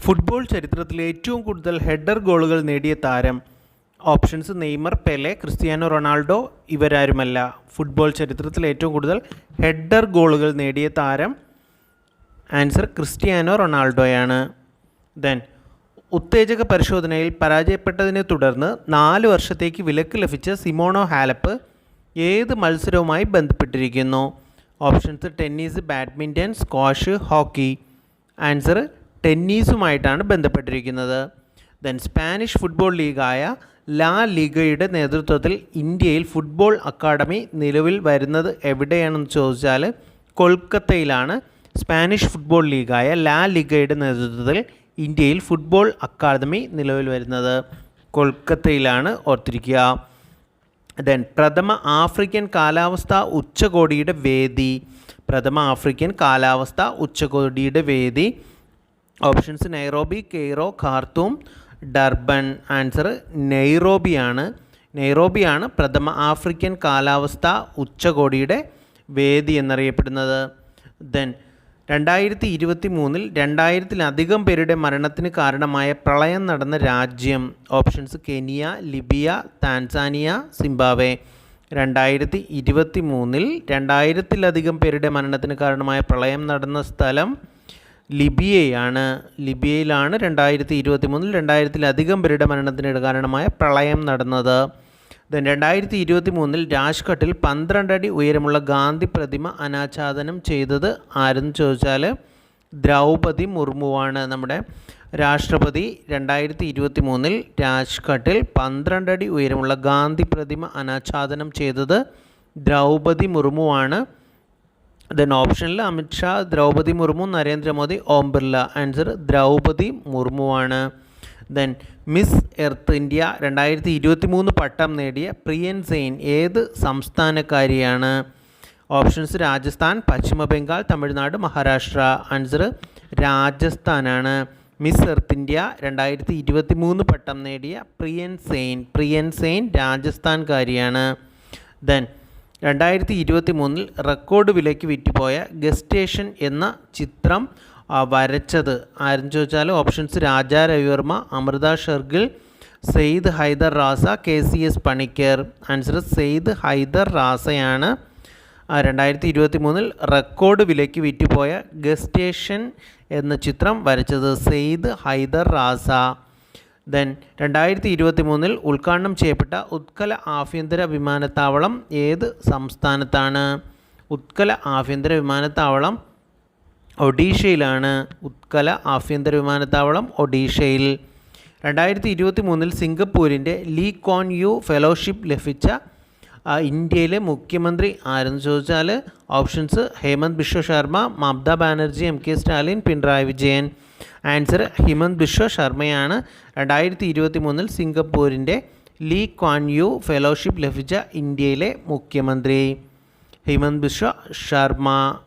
Football ചരിത്രത്തിൽ ഏറ്റവും കൂടുതൽ ഹെഡർ ഗോളുകൾ നേടിയ താരം options Neymar Pele Cristiano Ronaldo ഇവരാരുമല്ല. Football ചരിത്രത്തിൽ ഏറ്റവും കൂടുതൽ ഹെഡർ ഗോളുകൾ നേടിയ താരം ആൻസർ ക്രിസ്ത്യാനോ റൊണാൾഡോയാണ്. ദെൻ ഉത്തേജക പരിശോധനയിൽ പരാജയപ്പെട്ടതിനെ തുടർന്ന് നാല് വർഷത്തേക്ക് വിലക്ക് ലഭിച്ച സിമോണോ ഹാലപ്പ് ഏത് മത്സരവുമായി ബന്ധപ്പെട്ടിരിക്കുന്നു? Options tennis badminton squash hockey. Answer ടെന്നീസുമായിട്ടാണ് ബന്ധപ്പെട്ടിരിക്കുന്നത്. ദെൻ സ്പാനിഷ് ഫുട്ബോൾ ലീഗായ ലാ ലീഗയുടെ നേതൃത്വത്തിൽ ഇന്ത്യയിൽ ഫുട്ബോൾ അക്കാഡമി നിലവിൽ വരുന്നത് എവിടെയാണെന്ന് ചോദിച്ചാൽ കൊൽക്കത്തയിലാണ്. സ്പാനിഷ് ഫുട്ബോൾ ലീഗായ ലാ ലിഗയുടെ നേതൃത്വത്തിൽ ഇന്ത്യയിൽ ഫുട്ബോൾ അക്കാദമി നിലവിൽ വരുന്നത്. കൊൽക്കത്തയിലാണ് ഓർത്തിരിക്കുക. ദെൻ പ്രഥമ ആഫ്രിക്കൻ കാലാവസ്ഥ ഉച്ചകോടിയുടെ വേദി. പ്രഥമ ആഫ്രിക്കൻ കാലാവസ്ഥ ഉച്ചകോടിയുടെ വേദി. Options Nairobi Cairo Khartoum Durban answer നെയ്റോബിയാണ് നെയ്റോബിയാണ് പ്രഥമ ആഫ്രിക്കൻ കാലാവസ്ഥ ഉച്ചകോടിയുടെ വേദി എന്നറിയപ്പെടുന്നത്. ദെൻ രണ്ടായിരത്തി ഇരുപത്തി മൂന്നിൽ രണ്ടായിരത്തിലധികം പേരുടെ മരണത്തിന് കാരണമായ പ്രളയം നടന്ന രാജ്യം. Options Kenya Libya Tanzania Zimbabwe രണ്ടായിരത്തി ഇരുപത്തി മൂന്നിൽ രണ്ടായിരത്തിലധികം പേരുടെ മരണത്തിന് കാരണമായ പ്രളയം നടന്ന സ്ഥലം ലിബിയയാണ് ലിബിയയിലാണ് രണ്ടായിരത്തി ഇരുപത്തി മൂന്നിൽ രണ്ടായിരത്തിലധികം പേരുടെ മരണത്തിന് കാരണമായ പ്രളയം നടന്നത്. ദെൻ രണ്ടായിരത്തി ഇരുപത്തി മൂന്നിൽ രാജ്ഘട്ടിൽ പന്ത്രണ്ട് അടി ഉയരമുള്ള ഗാന്ധി പ്രതിമ അനാച്ഛാദനം ചെയ്തത് ആരെന്ന് ചോദിച്ചാൽ ദ്രൗപതി മുർമുവാണ്. നമ്മുടെ രാഷ്ട്രപതി രണ്ടായിരത്തി ഇരുപത്തി മൂന്നിൽ രാജ്ഘട്ടിൽ പന്ത്രണ്ട് അടി ഉയരമുള്ള ഗാന്ധി പ്രതിമ അനാച്ഛാദനം ചെയ്തത് ദ്രൗപതി മുർമുവാണ്. ദെൻ ഓപ്ഷനിൽ Amit Shah Droupadi Murmu Narendra Modi Om Birla answer Droupadi മുർമുവാണ് then miss earth India രണ്ടായിരത്തി ഇരുപത്തി മൂന്ന് പട്ടം നേടിയ പ്രിയൻ സെയിൻ ഏത് സംസ്ഥാനക്കാരിയാണ്? ഓപ്ഷൻസ് രാജസ്ഥാൻ പശ്ചിമ ബംഗാൾ തമിഴ്നാട് മഹാരാഷ്ട്ര. ആൻസർ രാജസ്ഥാനാണ്. മിസ് എർത്ത് ഇന്ത്യ രണ്ടായിരത്തി ഇരുപത്തി മൂന്ന് പട്ടം നേടിയ പ്രിയൻ സെയിൻ. പ്രിയൻ സെയിൻ രാജസ്ഥാൻകാരിയാണ്. ദെൻ രണ്ടായിരത്തി ഇരുപത്തി മൂന്നിൽ റെക്കോർഡ് വിലയ്ക്ക് വിറ്റുപോയ ഗസ്റ്റേഷൻ എന്ന ചിത്രം വരച്ചത്. ആരെന്ന് ചോദിച്ചാൽ options Raja Ravi Varma Amrita Shergil Syed Haider Raza K C S Panicker. Answer Syed Haider റാസയാണ്. രണ്ടായിരത്തി ഇരുപത്തി മൂന്നിൽ റെക്കോർഡ് വിലയ്ക്ക് വിറ്റുപോയ ഗസ്റ്റേഷൻ എന്ന ചിത്രം വരച്ചത് സെയ്ദ് ഹൈദർ റാസ. ദെൻ രണ്ടായിരത്തി ഇരുപത്തി മൂന്നിൽ ഉദ്ഘാടനം ചെയ്യപ്പെട്ട ഉത്കല ആഭ്യന്തര വിമാനത്താവളം ഏത് സംസ്ഥാനത്താണ്? ഉത്കല ആഭ്യന്തര വിമാനത്താവളം ഒഡീഷയിലാണ്. ഉത്കല ആഭ്യന്തര വിമാനത്താവളം ഒഡീഷയിൽ. രണ്ടായിരത്തി ഇരുപത്തി മൂന്നിൽ സിംഗപ്പൂരിന്റെ ലീ കോൺ യു ഫെലോഷിപ്പ് ലഭിച്ച ഇന്ത്യയിലെ മുഖ്യമന്ത്രി ആരെന്ന് ചോദിച്ചാൽ options Hemant Biswa Sarma Mamata Banerjee M K Stalin Pinarayi Vijayan. Answer Himanta Biswa ശർമ്മയാണ്. രണ്ടായിരത്തി ഇരുപത്തി മൂന്നിൽ സിംഗപ്പൂരിന്റെ ലീ ക്വാൻ യു ഫെലോഷിപ്പ് ലഭിച്ച ഇന്ത്യയിലെ മുഖ്യമന്ത്രി. ഹിമന്ത് ബിശ്വ ശർമ്മ.